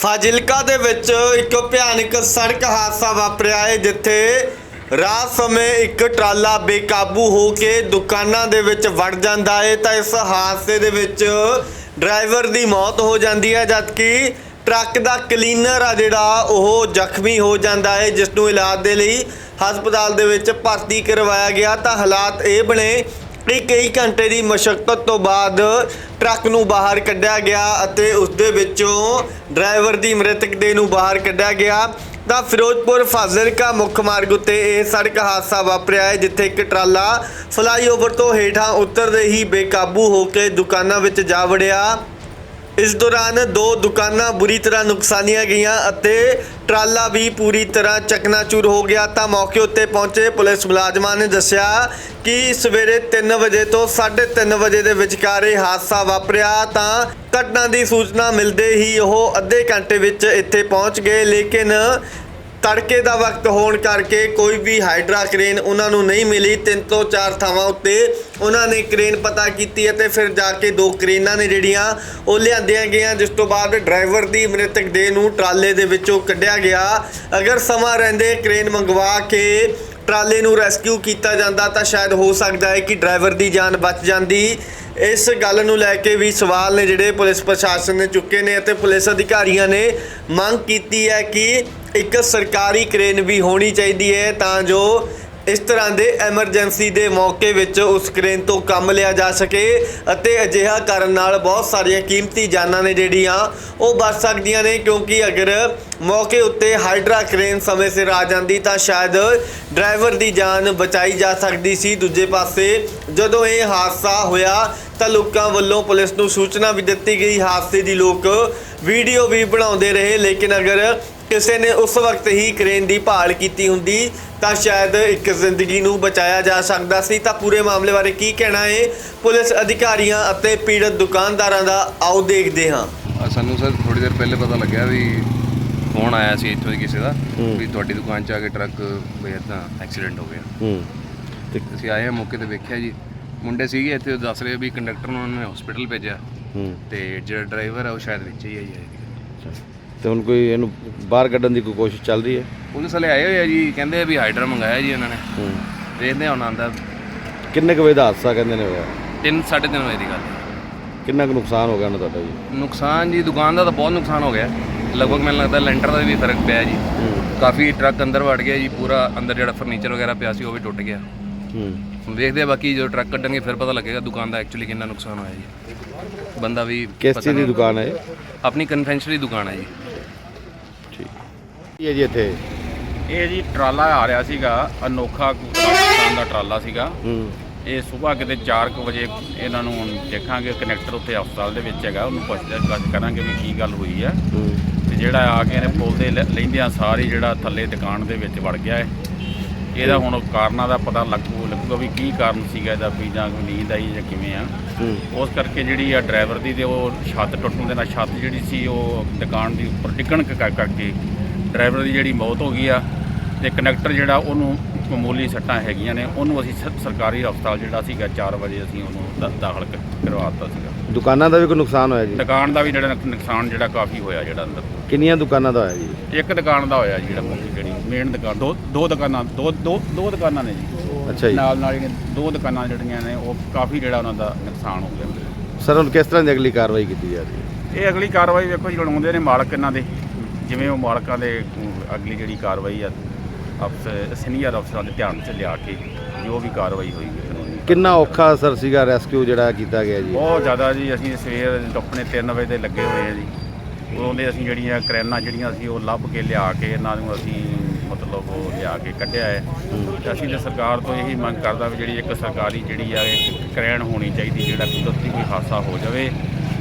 ਫਾਜ਼ਿਲਕਾ ਦੇ ਵਿੱਚ ਇੱਕ ਭਿਆਨਕ ਸੜਕ ਹਾਦਸਾ ਵਾਪਰਿਆ ਹੈ, ਜਿੱਥੇ ਰਾਤ ਸਮੇਂ ਇੱਕ ਟਰਾਲਾ ਬੇਕਾਬੂ ਹੋ ਕੇ ਦੁਕਾਨਾਂ ਦੇ ਵਿੱਚ ਵੜ ਜਾਂਦਾ ਹੈ। ਤਾਂ ਇਸ ਹਾਦਸੇ ਦੇ ਵਿੱਚ ਡਰਾਈਵਰ ਦੀ ਮੌਤ ਹੋ ਜਾਂਦੀ ਹੈ, ਜਦਕਿ ਟਰੱਕ ਦਾ ਕਲੀਨਰ ਆ ਜਿਹੜਾ, ਉਹ ਜ਼ਖਮੀ ਹੋ ਜਾਂਦਾ ਹੈ, ਜਿਸ ਨੂੰ ਇਲਾਜ ਦੇ ਲਈ ਹਸਪਤਾਲ ਦੇ ਵਿੱਚ ਭਰਤੀ ਕਰਵਾਇਆ ਗਿਆ। ਤਾਂ ਹਾਲਾਤ ਇਹ ਬਣੇ ਕਿ ਕਈ ਘੰਟੇ ਦੀ ਮਸ਼ੱਕਤ ਤੋਂ ਬਾਅਦ ਟਰੱਕ ਨੂੰ ਬਾਹਰ ਕੱਢਿਆ ਗਿਆ ਅਤੇ ਉਸ ਦੇ ਵਿੱਚੋਂ ਡਰਾਈਵਰ ਦੀ ਮ੍ਰਿਤਕ ਦੇਹ ਨੂੰ ਬਾਹਰ ਕੱਢਿਆ ਗਿਆ। ਤਾਂ ਫਿਰੋਜ਼ਪੁਰ ਫਾਜ਼ਿਲਕਾ ਮੁੱਖ ਮਾਰਗ ਉੱਤੇ ਇਹ ਸੜਕ ਹਾਦਸਾ ਵਾਪਰਿਆ ਹੈ, ਜਿੱਥੇ ਇੱਕ ਟਰਾਲਾ ਫਲਾਈਓਵਰ ਤੋਂ ਹੇਠਾਂ ਉਤਰਦੇ ਹੀ ਬੇਕਾਬੂ ਹੋ ਕੇ ਦੁਕਾਨਾਂ ਵਿੱਚ ਜਾ ਵੜਿਆ। ਇਸ ਦੌਰਾਨ ਦੋ ਦੁਕਾਨਾਂ ਬੁਰੀ ਤਰ੍ਹਾਂ ਨੁਕਸਾਨੀਆਂ ਗਈਆਂ ਅਤੇ ਟਰਾਲਾ ਵੀ ਪੂਰੀ ਤਰ੍ਹਾਂ ਚਕਨਾਚੂਰ ਹੋ ਗਿਆ। ਤਾਂ ਮੌਕੇ ਉੱਤੇ ਪਹੁੰਚੇ ਪੁਲਿਸ ਮੁਲਾਜ਼ਮਾਂ ਨੇ ਦੱਸਿਆ ਕਿ ਸਵੇਰੇ 3 ਵਜੇ ਤੋਂ 3:30 ਵਜੇ ਦੇ ਵਿਚਕਾਰ ਇਹ ਹਾਦਸਾ ਵਾਪਰਿਆ। ਤਾਂ ਘਟਨਾ ਦੀ ਸੂਚਨਾ ਮਿਲਦੇ ਹੀ ਉਹ ਅੱਧੇ ਘੰਟੇ ਵਿੱਚ ਇੱਥੇ ਪਹੁੰਚ ਗਏ। ਲੇਕਿਨ ਤੜਕੇ ਦਾ ਵਕਤ ਹੋਣ ਕਰਕੇ ਕੋਈ ਵੀ ਹਾਈਡਰਾ ਕ੍ਰੇਨ ਉਹਨਾਂ ਨੂੰ ਨਹੀਂ ਮਿਲੀ। ਤਿੰਨ ਤੋਂ ਚਾਰ ਥਾਵਾਂ ਉੱਤੇ ਉਹਨਾਂ ਨੇ ਕ੍ਰੇਨ ਪਤਾ ਕੀਤੀ ਅਤੇ ਫਿਰ ਜਾ ਕੇ ਦੋ ਕ੍ਰੇਨਾਂ ਨੇ ਜਿਹੜੀਆਂ ਉਹ ਲਿਆਂਦੀਆਂ ਗਈਆਂ, ਜਿਸ ਤੋਂ ਬਾਅਦ ਡਰਾਈਵਰ ਦੀ ਮ੍ਰਿਤਕ ਦੇਹ ਨੂੰ ਟਰਾਲੇ ਦੇ ਵਿੱਚੋਂ ਕੱਢਿਆ ਗਿਆ। ਅਗਰ ਸਮਾਂ ਰਹਿੰਦੇ ਕ੍ਰੇਨ ਮੰਗਵਾ ਕੇ ਟਰਾਲੇ ਨੂੰ ਰੈਸਕਿਊ ਕੀਤਾ ਜਾਂਦਾ ਤਾਂ ਸ਼ਾਇਦ ਹੋ ਸਕਦਾ ਹੈ ਕਿ ਡਰਾਈਵਰ ਦੀ ਜਾਨ ਬਚ ਜਾਂਦੀ। ਇਸ ਗੱਲ ਨੂੰ ਲੈ ਕੇ ਵੀ ਸਵਾਲ ਨੇ ਜਿਹੜੇ ਪੁਲਿਸ ਪ੍ਰਸ਼ਾਸਨ ਨੇ ਚੁੱਕੇ ਨੇ ਅਤੇ ਪੁਲਿਸ ਅਧਿਕਾਰੀਆਂ ਨੇ ਮੰਗ ਕੀਤੀ ਹੈ ਕਿ ਇੱਕ ਸਰਕਾਰੀ ਕ੍ਰੇਨ ਵੀ ਹੋਣੀ ਚਾਹੀਦੀ ਹੈ ਤਾਂ ਜੋ ਇਸ ਤਰ੍ਹਾਂ ਦੇ ਐਮਰਜੈਂਸੀ ਦੇ ਮੌਕੇ ਵਿੱਚ ਉਸ ਕ੍ਰੇਨ ਤੋਂ ਕੰਮ ਲਿਆ ਜਾ ਸਕੇ ਅਤੇ ਅਜਿਹਾ ਕਰਨ ਨਾਲ ਬਹੁਤ ਸਾਰੀਆਂ ਕੀਮਤੀ ਜਾਨਾਂ ਨੇ ਜਿਹੜੀਆਂ ਉਹ ਬਚ ਸਕਦੀਆਂ ਨੇ ਕਿਉਂਕਿ ਅਗਰ ਮੌਕੇ ਉੱਤੇ ਹਾਈਡਰਾ ਕ੍ਰੇਨ ਸਮੇਂ ਸਿਰ ਆ ਜਾਂਦੀ ਤਾਂ ਸ਼ਾਇਦ ਡਰਾਈਵਰ ਦੀ ਜਾਨ ਬਚਾਈ ਜਾ ਸਕਦੀ ਸੀ। ਦੂਜੇ ਪਾਸੇ ਜਦੋਂ ਇਹ ਹਾਦਸਾ ਹੋਇਆ ਤਾਂ ਲੋਕਾਂ ਵੱਲੋਂ ਪੁਲਿਸ ਨੂੰ ਸੂਚਨਾ ਵੀ ਦਿੱਤੀ ਗਈ। ਹਾਦਸੇ ਦੀ ਲੋਕ ਵੀਡੀਓ ਵੀ ਬਣਾਉਂਦੇ ਰਹੇ, ਲੇਕਿਨ ਅਗਰ ਕਿਸੇ ਨੇ ਉਸ ਵਕਤ ਹੀ ਕ੍ਰੇਨ ਦੀ ਭਾਲ ਕੀਤੀ ਹੁੰਦੀ ਤਾਂ ਸ਼ਾਇਦ ਇੱਕ ਜ਼ਿੰਦਗੀ ਨੂੰ ਬਚਾਇਆ ਜਾ ਸਕਦਾ ਸੀ। ਤਾਂ ਪੂਰੇ ਮਾਮਲੇ ਬਾਰੇ ਕੀ ਕਹਿਣਾ ਹੈ ਪੁਲਿਸ ਅਧਿਕਾਰੀਆਂ ਅਤੇ ਪੀੜਤ ਦੁਕਾਨਦਾਰਾਂ ਦਾ ਆਓ ਦੇਖਦੇ ਹਾਂ। ਸਾਨੂੰ ਸਰ ਥੋੜੀ ਦੇਰ ਪਹਿਲੇ ਪਤਾ ਲੱਗਿਆ ਵੀ ਫੋਨ ਆਇਆ ਸੀ ਇੱਥੋਂ ਦੀ ਕਿਸੇ ਦਾ। ਵੀ ਤੁਹਾਡੀ ਦੁਕਾਨ 'ਚ ਆ ਕੇ ਟਰੱਕ ਵੀ ਇਦਾਂ ਐਕਸੀਡੈਂਟ ਹੋ ਗਿਆ। ਹੂੰ। ਅਸੀਂ ਆਏ ਹਾਂ ਮੌਕੇ ਤੇ ਵੇਖਿਆ ਜੀ। ਮੁੰਡੇ ਸੀਗੇ ਇੱਥੇ ਦੱਸ ਰਹੇ ਵੀ ਕੰਡਕਟਰ ਨੂੰ ਉਹਨਾਂ ਨੇ ਹਸਪੀਟਲ ਭੇਜਿਆ। ਹੂੰ। ਤੇ ਜਿਹੜਾ ਡਰਾਈਵਰ ਆ ਉਹ ਸ਼ਾਇਦ ਵਿੱਚ ਹੀ ਆਈ ਹੈ ਤੇ ਹੁਣ ਕੋਈ ਇਹਨੂੰ ਬਾਹਰ ਕੱਢਣ ਦੀ ਕੋਈ ਕੋਸ਼ਿਸ਼ ਚੱਲ ਰਹੀ ਹੈ? ਪੁਲਿਸ ਵਾਲੇ ਆਏ ਹੋਏ ਆ ਜੀ ਕਹਿੰਦੇ ਆ ਵੀ ਹਾਈਡਰ ਮੰਗਾਇਆ ਜੀ ਉਹਨਾਂ ਨੇ। ਹੂੰ। ਦੇਖਦੇ ਹਾਂ ਹੁਣ ਆਉਂਦਾ। ਕਿੰਨੇ ਕੁ ਵਜੇ ਦਾ ਹਾਦਸਾ ਕਹਿੰਦੇ ਨੇ ਹੋਇਆ? 3 3:30 ਵਜੇ ਦੀ ਗੱਲ ਹੈ। ਕਿੰਨਾ ਕੁ ਨੁਕਸਾਨ ਹੋ ਗਿਆ ਉਹਨਾਂ ਤੁਹਾਡਾ ਜੀ? ਨੁਕਸਾਨ ਜੀ ਦੁਕਾਨ ਦਾ ਤਾਂ ਬਹੁਤ ਨੁਕਸਾਨ ਹੋ ਗਿਆ। ਲਗਭਗ ਮੈਨੂੰ ਲੱਗਦਾ ਲੈਂਟਰ ਦਾ ਵੀ ਫ਼ਰਕ ਪਿਆ ਜੀ। ਕਾਫੀ ਟਰੱਕ ਅੰਦਰ ਵੜ ਗਿਆ ਜੀ ਪੂਰਾ ਅੰਦਰ ਜਿਹੜਾ ਫਰਨੀਚਰ ਵਗੈਰਾ ਪਿਆ ਸੀ ਉਹ ਵੀ ਟੁੱਟ ਗਿਆ। ਹੂੰ। ਹੁਣ ਦੇਖਦੇ ਆ ਬਾਕੀ ਜਦੋਂ ਟਰੱਕ ਕੱਢਣਗੇ ਫਿਰ ਪਤਾ ਲੱਗੇਗਾ ਦੁਕਾਨ ਦਾ ਐਕਚੁਅਲੀ ਕਿੰਨਾ ਨੁਕਸਾਨ ਹੋਇਆ ਜੀ। ਬੰਦਾ ਵੀ ਕਿਸ ਚੀਜ਼ ਦੀ ਦੁਕਾਨ ਹੈ ਇਹ? ਆਪਣੀ ਕਨਫੈਕਸ਼ਨਰੀ ਦੁਕਾਨ ਹੈ ਜੀ। ਹੈ ਜੀ ਇੱਥੇ। ਇਹ ਜੀ ਟਰਾਲਾ ਆ ਰਿਹਾ ਸੀਗਾ ਅਨੋਖਾ ਪਾਕਿਸਤਾਨ ਦਾ ਟਰਾਲਾ ਸੀਗਾ। ਹੂੰ। ਇਹ ਸਵੇਰ ਕਿਤੇ 4:00 ਵਜੇ ਇਹਨਾਂ ਨੂੰ ਦੇਖਾਂਗੇ ਕਨੈਕਟਰ ਉੱਥੇ ਹਸਪਤਾਲ ਦੇ ਵਿੱਚ ਹੈਗਾ ਉਹਨੂੰ ਪੁੱਛਦੇ ਗੱਲ ਕਰਾਂਗੇ ਵੀ ਕੀ ਗੱਲ ਹੋਈ ਹੈ। ਤੇ ਜਿਹੜਾ ਆ ਕੇ ਇਹਨੇ ਪੁਲ ਦੇ ਲੈਂਦਿਆਂ ਸਾਰੀ ਜਿਹੜਾ ਥੱਲੇ ਦੁਕਾਨ ਦੇ ਵਿੱਚ ਵੜ ਗਿਆ ਹੈ। ਇਹਦਾ ਹੁਣ ਕਾਰਨਾਂ ਦਾ ਪਤਾ ਲੱਗੂ ਲੱਗੂਗਾ ਵੀ ਕੀ ਕਾਰਨ ਸੀਗਾ ਇਹਦਾ ਵੀ ਜਾਂ ਕੋਈ ਨੀਂਦ ਆਈ ਜਾਂ ਕਿਵੇਂ ਆ। ਉਸ ਕਰਕੇ ਜਿਹੜੀ ਆ ਡਰਾਈਵਰ ਦੀ ਤੇ ਉਹ ਛੱਤ ਟੁੱਟਣ ਦੇ ਨਾਲ ਛੱਤ ਜਿਹੜੀ ਸੀ ਉਹ ਦੁਕਾਨ ਦੀ ਉੱਪਰ ਕਰ- ਕਰਕੇ ਡਰਾਈਵਰ ਦੀ ਜਿਹੜੀ ਮੌਤ ਹੋ ਗਈ ਆ ਤੇ ਕਨੈਕਟਰ ਜਿਹੜਾ ਉਹਨੂੰ ਮਾਮੂਲੀ ਸੱਟਾਂ ਹੈਗੀਆਂ ਨੇ ਉਹਨੂੰ ਅਸੀਂ ਸ- ਸਰਕਾਰੀ ਹਸਪਤਾਲ ਜਿਹੜਾ ਸੀਗਾ 4 ਵਜੇ ਅਸੀਂ ਉਹਨੂੰ ਦ- ਦਾਖਲ ਕ- ਕਰਵਾ ਦਿੱਤਾ ਸੀਗਾ। ਦੁਕਾਨਾਂ ਦਾ ਵੀ ਕੋਈ ਨੁਕਸਾਨ ਹੋਇਆ ਜੀ? ਦੁਕਾਨ ਦਾ ਵੀ ਜਿਹੜਾ ਨੁਕ- ਨੁਕਸਾਨ ਜਿਹੜਾ ਕਾਫੀ ਹੋਇਆ ਜਿਹੜਾ ਅੰਦਰ। ਕਿੰਨੀਆਂ ਦੁਕਾਨਾਂ ਦਾ ਹੋਇਆ ਜੀ? ਇੱਕ ਦੁਕਾਨ ਦਾ ਹੋਇਆ ਜਿਹੜਾ ਮੁੱਖ ਜਿਹੜੀ ਮੇਨ ਦੁਕਾਨ ਦੋ ਦੋ ਦੁਕਾਨਾਂ ਦੋ ਦੋ ਦੋ ਦੁਕਾਨਾਂ ਨੇ ਜੀ। ਅੱਛਾ ਜੀ। ਨਾਲ ਨਾਲ ਜਿਹੜੀਆਂ ਦੋ ਦੁਕਾਨਾਂ ਜਿਹੜੀਆਂ ਨੇ ਉਹ ਕਾਫੀ ਜਿਹੜਾ ਉਹਨਾਂ ਦਾ ਨੁਕਸਾਨ ਹੋ ਗਿਆ। ਸਰ ਹੁਣ ਕਿਸ ਤਰ੍ਹਾਂ ਦੀ ਅਗਲੀ ਕਾਰਵਾਈ ਕੀਤੀ ਜਾ ਰਹੀ ਹੈ? ਇਹ ਅਗਲੀ ਕਾਰਵਾਈ ਵੇਖੋ ਜੀ ਹੁਣ ਆਉਂਦੇ ਨੇ ਮਾਲਕ ਇਹਨਾਂ ਦੇ। ਜਿਵੇਂ ਉਹ ਮਾਲਕਾਂ ਦੇ ਅਗਲੀ ਜਿਹੜੀ ਕਾਰਵਾਈ ਆ ਅਫਸਰ ਸੀਨੀਅਰ ਅਫਸਰਾਂ ਦੇ ਧਿਆਨ 'ਚ ਲਿਆ ਕੇ ਜੋ ਵੀ ਕਾਰਵਾਈ ਹੋਈ ਕਾਨੂੰਨੀ ਕਿੰਨਾ ਔਖਾ ਸਰ ਸੀਗਾ ਰੈਸਕਿਊ ਜਿਹੜਾ ਕੀਤਾ ਗਿਆ ਜੀ? ਬਹੁਤ ਜ਼ਿਆਦਾ ਜੀ ਅਸੀਂ ਸਵੇਰ ਆਪਣੇ 3 ਵਜੇ ਦੇ ਲੱਗੇ ਹੋਏ ਆ ਜੀ। ਉਦੋਂ ਦੇ ਅਸੀਂ ਜਿਹੜੀਆਂ ਕਰੈਨਾਂ ਜਿਹੜੀਆਂ ਸੀ ਉਹ ਲੱਭ ਕੇ ਲਿਆ ਕੇ ਇਹਨਾਂ ਨੂੰ ਅਸੀਂ ਮਤਲਬ ਉਹ ਲਿਆ ਕੇ ਕੱਢਿਆ ਹੈ। ਤੇ ਅਸੀਂ ਤੇ ਸਰਕਾਰ ਤੋਂ ਇਹੀ ਮੰਗ ਕਰਦਾ ਵੀ ਜਿਹੜੀ ਇੱਕ ਸਰਕਾਰੀ ਜਿਹੜੀ ਆ ਇੱਕ ਕਰੈਨ ਹੋਣੀ ਚਾਹੀਦੀ ਜਿਹੜਾ ਕੁਦਰਤੀ ਕੋਈ ਹਾਦਸਾ ਹੋ ਜਾਵੇ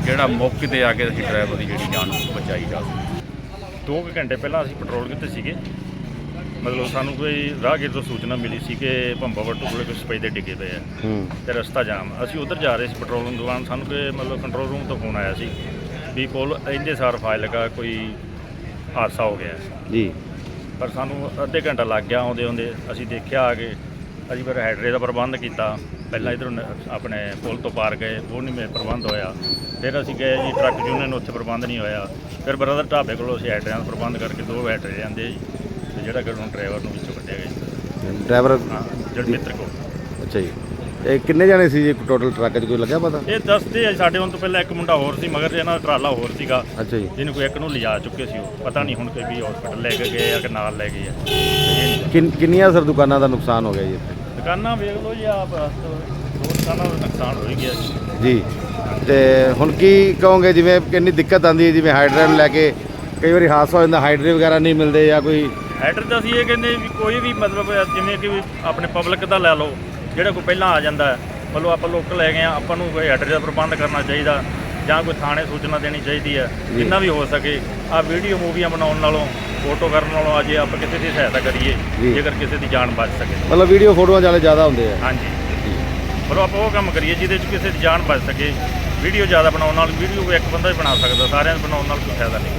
ਜਿਹੜਾ ਮੌਕੇ ਤੇ ਆ ਕੇ ਅਸੀਂ ਡਰਾਈਵਰ ਦੀ ਜਿਹੜੀ ਜਾਨ ਬਚਾਈ ਜਾ ਸਕੇ। ਦੋ ਕੁ ਘੰਟੇ ਪਹਿਲਾਂ ਅਸੀਂ ਪੈਟਰੋਲ ਕਿਤੇ ਸੀਗੇ। ਮਤਲਬ ਸਾਨੂੰ ਕੋਈ ਰਾਹਗੀਰ ਤੋਂ ਸੂਚਨਾ ਮਿਲੀ ਸੀ ਕਿ ਭੰਬਾ ਵੱਟੂ ਕੋਲੇ ਕੋਈ ਸਪਈ ਦੇ ਡਿੱਗੇ ਪਏ ਆ ਤੇ ਰਸਤਾ ਜਾਮ। ਅਸੀਂ ਉਧਰ ਜਾ ਰਹੇ ਸੀ ਪੈਟਰੋਲ ਦੌਰਾਨ। ਸਾਨੂੰ ਕਿ ਮਤਲਬ ਕੰਟਰੋਲ ਰੂਮ ਤੋਂ ਫੋਨ ਆਇਆ ਸੀ ਵੀ ਕੋਲ ਇੰਦੇ ਸਾਰ ਫਾਈਲ ਲਗਾ ਕੋਈ ਹਾਦਸਾ ਹੋ ਗਿਆ। ਜੀ। ਪਰ ਸਾਨੂੰ ਅੱਧੇ ਘੰਟਾ ਲੱਗ ਗਿਆ ਆਉਂਦੇ ਆਉਂਦੇ ਅਸੀਂ ਦੇਖਿਆ ਆ ਕੇ ਅਸੀਂ ਫਿਰ ਹੈਡਰੇ ਦਾ ਪ੍ਰਬੰਧ ਕੀਤਾ। ਪਹਿਲਾਂ ਇਧਰੋਂ ਆਪਣੇ ਪੁਲ ਤੋਂ ਪਾਰ ਗਏ ਉਹ ਨਹੀਂ ਮੇ ਪ੍ਰਬੰਧ ਹੋਇਆ। ਫਿਰ ਅਸੀਂ ਗਏ ਜੀ ਟਰੱਕ ਯੂਨੀਅਨ ਉੱਥੇ ਪ੍ਰਬੰਧ ਨਹੀਂ ਹੋਇਆ। ਫਿਰ ਬ੍ਰਦਰ ਢਾਬੇ ਕੋਲੋਂ ਅਸੀਂ ਐਟਰਿਆਂ ਦਾ ਪ੍ਰਬੰਧ ਕਰਕੇ ਦੋ ਐਟਰੇ ਜਾਂਦੇ ਜੀ। ਤੇ ਜਿਹੜਾ ਕਿ ਹੁਣ ਡਰਾਈਵਰ ਨੂੰ ਵਿੱਚੋਂ ਕੱਢਿਆ ਗਿਆ। ਡਰਾਈਵਰ ਹਾਂ ਜਗਮਿੱਤਰ ਕੋਲ। ਅੱਛਾ ਜੀ। ਇਹ ਕਿੰਨੇ ਜਾਣੇ ਸੀ ਜੀ ਟੋਟਲ ਟਰੱਕ 'ਚ ਕੋਈ ਲੱਗਿਆ ਪਤਾ? ਇਹ ਦੱਸਦੇ ਆ ਸਾਡੇ ਹੁਣ ਤੋਂ ਪਹਿਲਾਂ ਇੱਕ ਮੁੰਡਾ ਹੋਰ ਸੀ ਮਗਰ ਇਹਨਾਂ ਦਾ ਟਰਾਲਾ ਹੋਰ ਸੀਗਾ। ਅੱਛਾ ਜੀ। ਜਿਹਨੂੰ ਕੋਈ ਇੱਕ ਨੂੰ ਲਿਜਾ ਚੁੱਕੇ ਸੀ ਉਹ। ਪਤਾ ਨਹੀਂ ਹੁਣ ਕੋਈ ਵੀ ਹਸਪੀਟਲ ਲੈ ਕੇ ਗਏ ਆ ਕਿ ਨਾਲ ਲੈ ਗਏ ਆ। ਕਿੰਨੀਆਂ ਸਰ ਦੁਕਾਨਾਂ ਦਾ ਨੁਕਸਾਨ ਹੋ ਗਿਆ ਜੀ ਇੱਥੇ? ਦੁਕਾਨਾਂ ਵੇਖ ਲਓ ਜੀ ਆਪ ਦੋ ਦੁਕਾਨਾਂ ਦਾ ਨੁਕਸਾਨ ਹੋ ਹੀ ਗਿਆ ਜੀ। ਜੀ। ਤੇ ਹੁਣ ਕੀ ਕਹੋਗੇ ਜਿਵੇਂ ਕਿੰਨੀ ਦਿੱਕਤ ਆਉਂਦੀ ਹੈ ਜਿਵੇਂ ਹਾਈਡਰਾ ਨੂੰ ਲੈ ਕੇ ਕਈ ਵਾਰੀ ਹਾਦਸਾ ਹੋ ਜਾਂਦਾ ਹਾਈਡਰੇ ਵਗੈਰਾ ਨਹੀਂ ਮਿਲਦੇ ਜਾਂ ਕੋਈ ਹੈਡਰ ਤਾਂ ਅਸੀਂ ਇਹ ਕਹਿੰਦੇ ਵੀ ਕੋਈ ਵੀ ਮਤਲਬ ਜਿਵੇਂ ਕਿ ਵੀ ਆਪਣੇ ਪਬਲਿਕ ਦਾ ਲੈ ਲਓ ਜਿਹੜਾ ਕੋਈ ਪਹਿਲਾਂ ਆ ਜਾਂਦਾ ਹੈ, ਮਤਲਬ ਆਪਾਂ ਲੋਕਲ ਲੈ ਗਏ ਆ ਆਪਾਂ ਨੂੰ ਕੋਈ ਹੈਡਰ ਦਾ ਪ੍ਰਬੰਧ ਕਰਨਾ ਚਾਹੀਦਾ। ਜਾਂ ਕੋਈ ਥਾਣੇ ਸੂਚਨਾ ਦੇਣੀ ਚਾਹੀਦੀ ਹੈ ਜਿੰਨਾ ਵੀ ਹੋ ਸਕੇ ਆ ਵੀਡੀਓ ਮੂਵੀਆਂ ਬਣਾਉਣ ਨਾਲੋਂ ਫੋਟੋ ਕਰਨ ਨਾਲੋਂ ਅਜੇ ਆਪਾਂ ਕਿਸੇ ਦੀ ਸਹਾਇਤਾ ਕਰੀਏ। ਜੇਕਰ ਕਿਸੇ ਦੀ ਜਾਨ ਬਚ ਸਕੇ। ਮਤਲਬ ਵੀਡੀਓ ਫੋਟੋਆਂ ਵਾਲੇ ਜ਼ਿਆਦਾ ਹੁੰਦੇ ਆ। ਹਾਂਜੀ। ਮਤਲਬ ਆਪਾਂ ਉਹ ਕੰਮ ਕਰੀਏ ਜਿਹਦੇ 'ਚ ਕਿਸੇ ਦੀ ਜਾਨ ਬਚ ਸਕੇ। ਵੀਡੀਓ ਜ਼ਿਆਦਾ ਬਣਾਉਣ ਨਾਲ ਵੀਡੀਓ ਇੱਕ ਬੰਦਾ ਹੀ ਬਣਾ ਸਕਦਾ ਸਾਰਿਆਂ ਦੇ ਬਣਾਉਣ ਨਾਲ ਕੋਈ ਫਾਇਦਾ ਨਹੀਂ।